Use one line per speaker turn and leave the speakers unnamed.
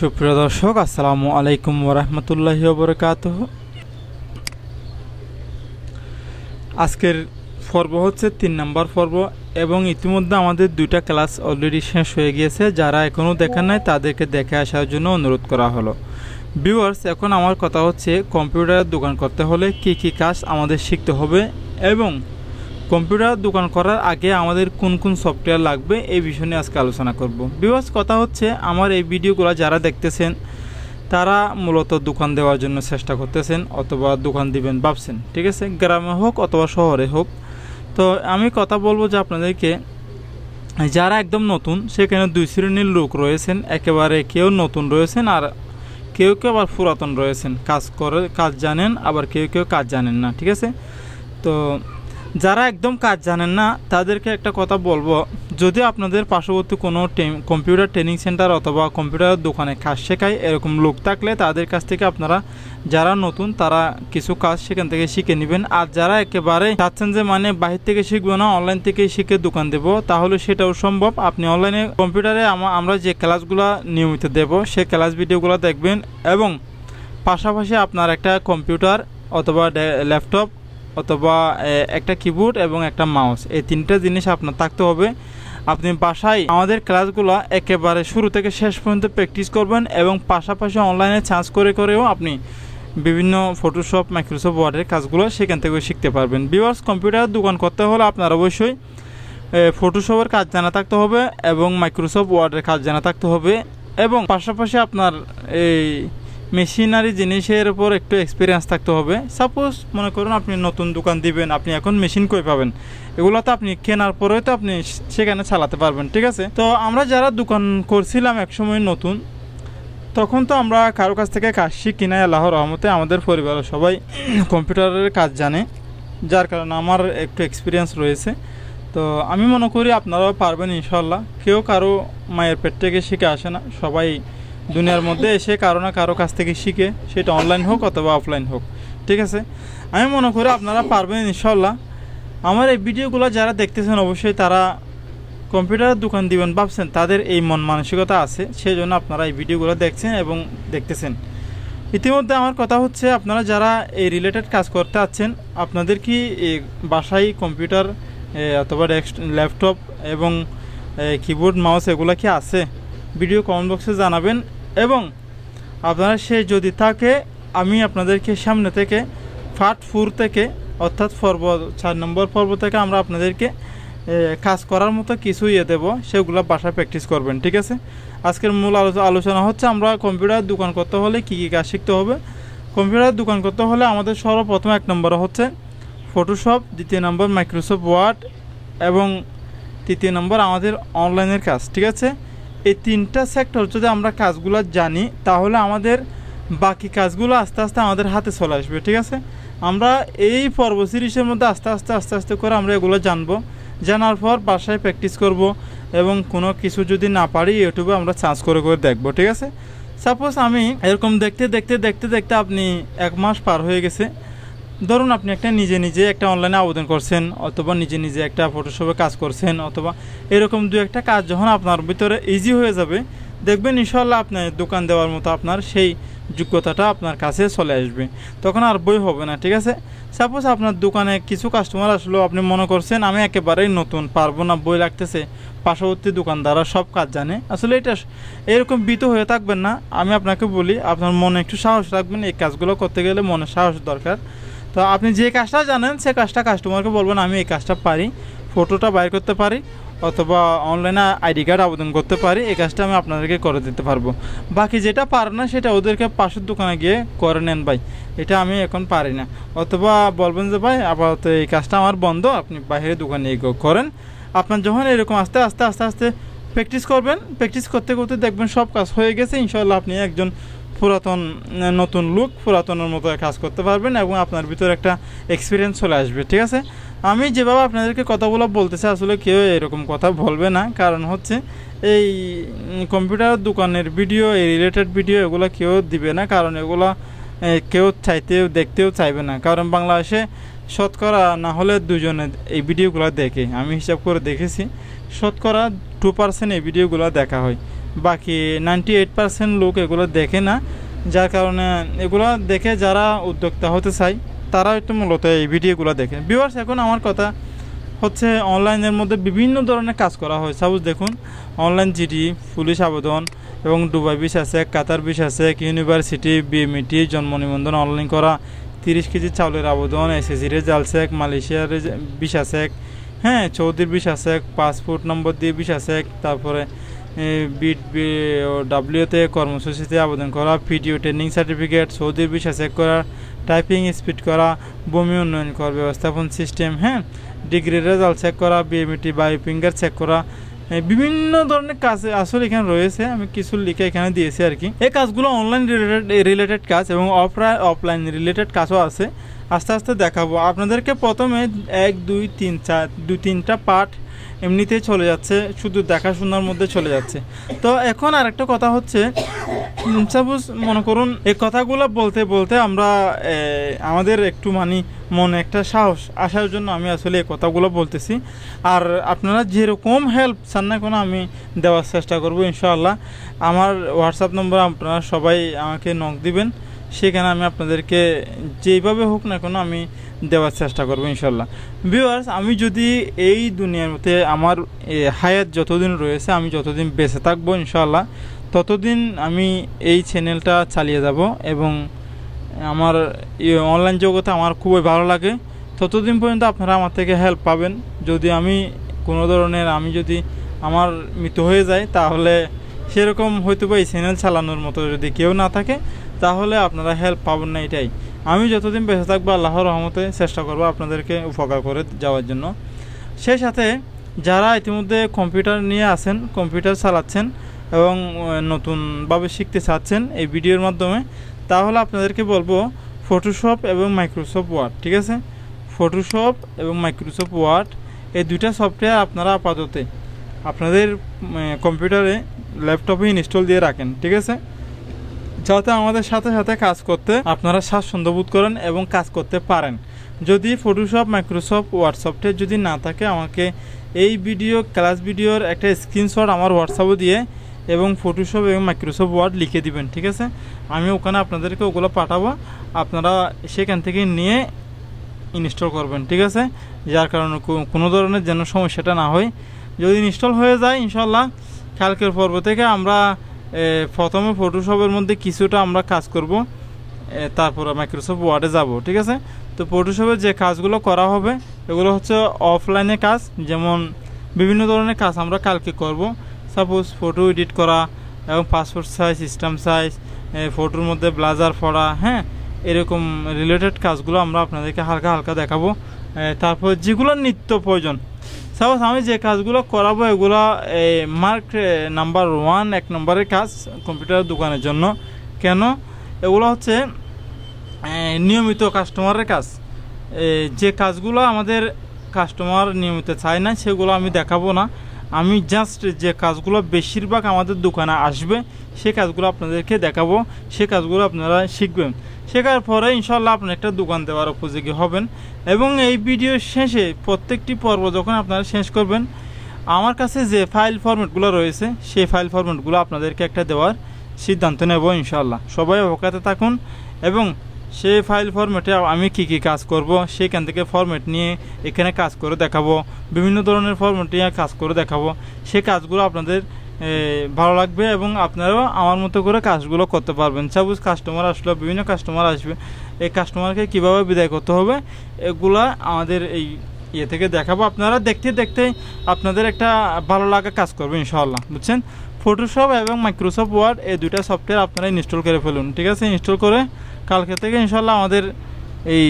সুপ্রিয় দর্শক, আসসালামু আলাইকুম ওরহমতুল্লাহি বরকাত আজকের পর্ব হচ্ছে তিন নম্বর পর্ব এবং ইতিমধ্যে আমাদের দুইটা ক্লাস অলরেডি শেষ হয়ে গিয়েছে। যারা এখনও দেখা নাই, তাদেরকে দেখে আসার জন্য অনুরোধ করা হলো। ভিউয়ার্স এখন আমার কথা হচ্ছে, কম্পিউটারের দোকান করতে হলে কি কি কাজ আমাদের শিখতে হবে এবং কম্পিউটার দোকান করার আগে আমাদের কোন কোন সফটওয়্যার লাগবে এই বিষয় নিয়ে আজকে আলোচনা করব। বিবাস কথা হচ্ছে আমার এই ভিডিওগুলো যারা দেখতেছেন, তারা মূলত দোকান দেওয়ার জন্য চেষ্টা করতেছেন অথবা দোকান দিবেন, ভাবছেন। ঠিক আছে? গ্রামে হোক অথবা শহরে হোক। তো আমি কথা বলব যে আপনাদেরকে, যারা একদম নতুন, সেখানে দুই শ্রেণির লোক রয়েছেন, একেবারে কেউ নতুন রয়েছেন আর কেউ কেউ আবার পুরাতন রয়েছেন। কাজ করে, কাজ জানেন, আবার কেউ কেউ কাজ জানেন না। ঠিক আছে? তো যারা একদম কাজ জানেন না, তাদেরকে একটা কথা বলব। যদি আপনাদের পার্শ্ববর্তী কোনো কম্পিউটার ট্রেনিং সেন্টার অথবা কম্পিউটার দোকানে কাজ শেখায় এরকম লোক থাকলে তাদের কাছ থেকে আপনারা যারা নতুন, তারা কিছু কাজ সেখান থেকে শিখে নেবেন। আর যারা একেবারে চাচ্ছেন যে মানে বাহির থেকে শিখব না অনলাইন থেকে শিখে দোকান দেব, তাহলে সেটাও সম্ভব। আপনি অনলাইনে কম্পিউটারে আমা- আমরা যে ক্লাসগুলো নিয়মিত দেব, সেই ক্লাস ভিডিওগুলো দেখবেন এবং পাশাপাশি আপনার একটা কম্পিউটার অথবা ল্যাপটপ অথবা একটা কিবোর্ড এবং একটা মাউস এই তিনটা জিনিস আপনার থাকতে হবে। আপনি বাসায় আমাদের ক্লাসগুলো একেবারে শুরু থেকে শেষ পর্যন্ত প্র্যাকটিস করবেন এবং পাশাপাশি অনলাইনে চার্জ করে করেও আপনি বিভিন্ন ফটোশপ মাইক্রোসফট ওয়ার্ডের কাজগুলো সেখান থেকে শিখতে পারবেন। বিভার্স কম্পিউটার দোকান করতে হলে আপনার অবশ্যই ফটোশপের কাজ জানা থাকতে হবে এবং মাইক্রোসফট ওয়ার্ডের কাজ জানা থাকতে হবে এবং পাশাপাশি আপনার এই মেশিনারি জিনিসের উপর একটু এক্সপিরিয়েন্স থাকতে হবে। সাপোজ মনে করুন আপনি নতুন দোকান দিবেন, আপনি এখন মেশিন কই পাবেন? এগুলো তো আপনি কেনার পরেও তো আপনি সেখানে চালাতে পারবেন, ঠিক আছে? তো আমরা যারা দোকান করছিলাম একসময় নতুন, তখন তো আমরা কারও কাছ থেকে কাজ শিখি না আল্লাহ রহমতে আমাদের পরিবারের সবাই কম্পিউটারের কাজ জানে, যার কারণে আমার একটু এক্সপিরিয়েন্স রয়েছে। তো আমি মনে করি আপনারাও পারবেন ইনশাল্লাহ কেউ কারও মায়ের পেট থেকে শিখে আসে না, সবাই দুনিয়ার মধ্যে এসে কারও না কারও কাছ থেকে শিখে সেটা অনলাইন হোক অথবা অফলাইন হোক, ঠিক আছে? আমি মনে করি আপনারা পারবেন ইনশাল্লাহ আমার এই ভিডিওগুলো যারা দেখতেছেন অবশ্যই তারা কম্পিউটারের দোকান দিবেন, ভাবছেন তাদের এই মন মানসিকতা আছে সেই জন্য আপনারা এই ভিডিওগুলো দেখছেন এবং দেখতেছেন। ইতিমধ্যে আমার কথা হচ্ছে, আপনারা যারা এই রিলেটেড কাজ করতে আছেন আপনাদের কি বাসায় কম্পিউটার অথবা ডেস্ক, ল্যাপটপ এবং কিবোর্ড মাউস এগুলো কি আছে? ভিডিও কমেন্ট বক্সে জানাবেন। এবং আপনারা সে যদি থাকে, আমি আপনাদেরকে সামনে থেকে ফাট ফুর থেকে, অর্থাৎ পর্ব চার নম্বর পর্ব থেকে আমরা আপনাদেরকে কাজ করার মতো কিছু ইয়ে দেবো, সেগুলো বাসায় প্র্যাকটিস করবেন, ঠিক আছে? আজকের মূল আলোচ- আলোচনা হচ্ছে আমরা কম্পিউটার দোকান করতে হলে কী কী কাজ শিখতে হবে? কম্পিউটার দোকান করতে হলে আমাদের সর্বপ্রথম এক নম্বর হচ্ছে ফটোশপ দ্বিতীয় নম্বর মাইক্রোসফট ওয়ার্ড এবং তৃতীয় নম্বর আমাদের অনলাইনের কাজ, ঠিক আছে? এই তিনটা সেক্টর যদি আমরা কাজগুলো জানি, তাহলে আমাদের বাকি কাজগুলো আস্তে আস্তে আমাদের হাতে চলে আসবে, ঠিক আছে? আমরা এই পর্ব সিরিজের মধ্যে আস্তে আস্তে আস্তে আস্তে করে আমরা এগুলো জানব। জানার পর বাসায় প্র্যাকটিস করব এবং কোনো কিছু যদি না পারি, ইউটিউবে আমরা চার্জ করে করে দেখব, ঠিক আছে? সাপোজ আমি এরকম দেখতে দেখতে দেখতে দেখতে আপনি এক মাস পার হয়ে গেছে। ধরুন আপনি একটা নিজে নিজে একটা অনলাইনে আবেদন করছেন, অথবা নিজে নিজে একটা ফটোশপে কাজ করছেন, অথবা এরকম দু একটা কাজ যখন আপনার ভিতরে ইজি হয়ে যাবে, দেখবেন ইনশাল্লাহ আপনার দোকান দেওয়ার মতো আপনার সেই যোগ্যতাটা আপনার কাছে চলে আসবে। তখন আর বই হবে না, ঠিক আছে? সাপোজ আপনার দোকানে কিছু কাস্টমার আসলো, আপনি মনে করছেন, আমি একেবারেই নতুন, পারব না, বই লাগতেছে। পার্শ্ববর্তী দোকানদাররা সব কাজ জানে। আসলে এটা এরকম বিত হয়ে থাকবেন না। আমি আপনাকে বলি, আপনার মনে একটু সাহস রাখবেন, এই কাজগুলো করতে গেলে মনে সাহস দরকার। তো আপনি যে কাজটা জানেন, সে কাজটা কাস্টমারকে বলবেন, আমি এই কাজটা পারি ফটোটা বাইর করতে পারি, অথবা অনলাইনে আইডি কার্ড আবেদন করতে পারি, এই কাজটা আমি আপনাদেরকে করে দিতে পারব। বাকি যেটা পারেন না, সেটা ওদেরকে পাশের দোকানে গিয়ে করে নেন ভাই। এটা আমি এখন পারি না। অথবা বলবেন যে, ভাই, আপাতত এই কাজটা আমার বন্ধ, আপনি বাইরে দোকানে করেন। আপনার যখন এরকম আস্তে আস্তে আস্তে আস্তে প্র্যাকটিস করবেন প্র্যাকটিস করতে করতে দেখবেন সব কাজ হয়ে গেছে। ইনশাল্লাহ আপনি একজন পুরাতন নতুন লুক পুরাতনের মতো কাজ করতে পারবেন এবং আপনার ভিতরে একটা এক্সপিরিয়েন্স চলে আসবে, ঠিক আছে? আমি যেভাবে আপনাদেরকে কথাগুলো বলতেছি, আসলে কেউ এরকম কথা বলবে না। কারণ হচ্ছে, এই কম্পিউটার দোকানের ভিডিও এই রিলেটেড ভিডিও এগুলো কেউ দিবে না। কারণ এগুলো কেউ চাইতেও, দেখতেও চাইবে না। কারণ বাংলাদেশে শতকরা না হলে দুজনে এই ভিডিওগুলো দেখে। আমি হিসাব করে দেখেছি, শতকরা টু পার্সেন্ট এই ভিডিওগুলো দেখা হয়। বাকি নাইনটি এইট পার্সেন্ট লোক এগুলো দেখে না, যার কারণে এগুলো দেখে যারা উদ্যোক্তা হতে চায়, তারা হয়তো মূলত এই ভিডিওগুলো দেখে। ভিউয়ার্স এখন আমার কথা হচ্ছে অনলাইনের মধ্যে বিভিন্ন ধরনের কাজ করা হয়। সাপোজ দেখুন অনলাইন জিডি পুলিশ আবেদন এবং দুবাই বিশ আছে, কাতার বিশ আছে ইউনিভার্সিটি বিএমইটি জন্ম নিবন্ধন অনলাইন করা, তিরিশ কেজি চাউলের আবেদন এসএসসির রেজাল্ট চেক মালয়েশিয়ার বিশ আছে হ্যাঁ চৌধুরীর বিশ আছে পাসপোর্ট নম্বর দিয়ে বিশ আছে তারপরে বিট ডাব্লিউতে কর্মসূচিতে আবেদন করা পিডিও ট্রেনিং সার্টিফিকেট, সৌদির বিশ চেক করা, টাইপিং স্পিড করা, ভূমি উন্নয়ন কর ব্যবস্থাপন সিস্টেম হ্যাঁ ডিগ্রির রেজাল্ট চেক করা বিএমইটি বাই ফিঙ্গার চেক করা বিভিন্ন ধরনের কাজ আসলে এখানে রয়েছে, আমি কিছু লিখে এখানে দিয়েছি আর কি। এই কাজগুলো অনলাইন রিলেটেড রিলেটেড কাজ এবং অফলাইন অফলাইন রিলেটেড কাজও আছে। আস্তে আস্তে দেখাবো। আপনাদেরকে প্রথমে এক, দুই, তিন, চার দুই তিনটা পার্ট এমনিতেই চলে যাচ্ছে, শুধু দেখাশোনার মধ্যে চলে যাচ্ছে। তো এখন আরেকটা কথা হচ্ছে সাপোজ মনে করুন, এই কথাগুলো বলতে বলতে আমরা আমাদের একটু মানে মনে একটা সাহস, আসার জন্য আমি আসলে এই কথাগুলো বলতেছি। আর আপনারা যেরকম হেল্প চান না কোনো, আমি দেওয়ার চেষ্টা করব, ইনশাআল্লাহ। আমার হোয়াটসঅ্যাপ নম্বর আপনারা সবাই আমাকে নক দিবেন। সেখানে আমি আপনাদেরকে যেইভাবে হোক না কেন আমি দেওয়ার চেষ্টা করব, ইনশাল্লাহ। ভিউয়ার্স আমি যদি এই দুনিয়ার মধ্যে আমার হায়াত যতদিন রয়েছে, আমি যতদিন বেঁচে থাকব, ইনশাল্লাহ, ততদিন আমি এই চ্যানেলটা চালিয়ে যাব এবং আমার অনলাইন জগতে আমার খুবই ভালো লাগে। ততদিন পর্যন্ত আপনারা আমার থেকে হেল্প পাবেন। যদি আমি কোনো ধরনের, আমি যদি আমার মৃত্যু হয়ে যায়, তাহলে সেরকম হয়তো বা এই চ্যানেল চালানোর মতো যদি কেউ না থাকে, তাহলে আপনারা হেল্প পাবেন না এটাই। আমি যতদিন বেঁচে থাকব, আল্লাহর রহমতে চেষ্টা করব আপনাদেরকে উপকার করে যাওয়ার জন্য। সেই সাথে যারা ইতিমধ্যে কম্পিউটার নিয়ে আছেন কম্পিউটার চালাচ্ছেন এবং নতুনভাবে শিখতে চাচ্ছেন এই ভিডিওর মাধ্যমে, তাহলে আপনাদেরকে বলব ফটোশপ এবং মাইক্রোসফট ওয়ার্ড ঠিক আছে? ফটোশপ এবং মাইক্রোসফট ওয়ার্ড এই দুইটা সফটওয়্যার আপনারা আপাতত আপনাদের কম্পিউটারে ল্যাপটপে ইনস্টল দিয়ে রাখেন, ঠিক আছে? যাতে আমাদের সাথে সাথে কাজ করতে আপনারা স্বাচ্ছন্দ্য বোধ করেন এবং কাজ করতে পারেন। যদি ফটোশপ মাইক্রোসফট সফটওয়্যার যদি না থাকে, আমাকে এই ভিডিও ক্লাস ভিডিওর একটা স্ক্রিনশট আমার হোয়াটসঅ্যাপে দিয়ে এবং ফটোশপ এবং মাইক্রোসফট ওয়ার্ড লিখে দিবেন, ঠিক আছে? আমি ওখানে আপনাদেরকে ওগুলো পাঠাবো, আপনারা সেখান থেকে নিয়ে ইনস্টল করবেন, ঠিক আছে? যার কারণে কোনো ধরনের যেন সমস্যাটা না হয়। যদি ইনস্টল হয়ে যায় ইনশাল্লাহ কালকের পর্ব থেকে আমরা প্রথমে ফটোশপের মধ্যে কিছুটা আমরা কাজ করব। তারপরে মাইক্রোসফট ওয়ার্ডে যাব, ঠিক আছে? তো ফটোশপের যে কাজগুলো করা হবে, এগুলো হচ্ছে অফলাইনে কাজ, যেমন বিভিন্ন ধরনের কাজ আমরা কালকে করব। সাপোজ ফটো এডিট করা এবং পাসপোর্ট সাইজ সিস্টেম সাইজ ফটোর মধ্যে ব্লাজার পড়া হ্যাঁ? এরকম রিলেটেড কাজগুলো আমরা আপনাদেরকে হালকা হালকা দেখাবো। তারপর যেগুলো নিত্য প্রয়োজন সাপোজ আমি যে কাজগুলো করাবো, এগুলো এই মার্ক নাম্বার ওয়ান এক নম্বরের কাজ কম্পিউটার দোকানের জন্য। কেন? এগুলো হচ্ছে নিয়মিত কাস্টমারের কাজ। যে কাজগুলো আমাদের কাস্টমার নিয়মিত চায় না, সেগুলো আমি দেখাবো না। আমি জাস্ট যে কাজগুলো বেশিরভাগ আমাদের দোকানে আসবে, সে কাজগুলো আপনাদেরকে দেখাবো। সে কাজগুলো আপনারা শিখবেন। শেখার পরে ইনশাল্লাহ আপনি একটা দোকান দেওয়ার উপযোগী হবেন। এবং এই ভিডিও শেষে প্রত্যেকটি পর্ব যখন আপনারা শেষ করবেন, আমার কাছে যে ফাইল ফরম্যাটগুলো রয়েছে, সেই ফাইল ফরম্যাটগুলো আপনাদেরকে একটা দেওয়ার সিদ্ধান্ত নেব ইনশাল্লাহ সবাই অবকাতে থাকুন এবং সেই ফাইল ফরম্যাটে আমি কি কি কাজ করব, সেখান থেকে ফরম্যাট নিয়ে এখানে কাজ করে দেখাবো, বিভিন্ন ধরনের ফরম্যাট নিয়ে কাজ করে দেখাবো। সেই কাজগুলো আপনাদের ভালো লাগবে এবং আপনারাও আমার মতো করে কাজগুলো করতে পারবেন। সাপোজ কাস্টমার আসলো, বিভিন্ন কাস্টমার আসবে, এই কাস্টমারকে কীভাবে বিদায় করতে হবে, এগুলা আমাদের এই ইয়ে থেকে দেখাবো। আপনারা দেখতে দেখতে আপনাদের একটা ভালো লাগা কাজ করবে ইনশাআল্লাহ, বুঝছেন? ফটোশপ এবং মাইক্রোসফট ওয়ার্ড এই দুইটা সফটওয়্যার আপনারা ইনস্টল করে ফেলুন, ঠিক আছে? ইনস্টল করে কালকে থেকে ইনশাল্লাহ আমাদের এই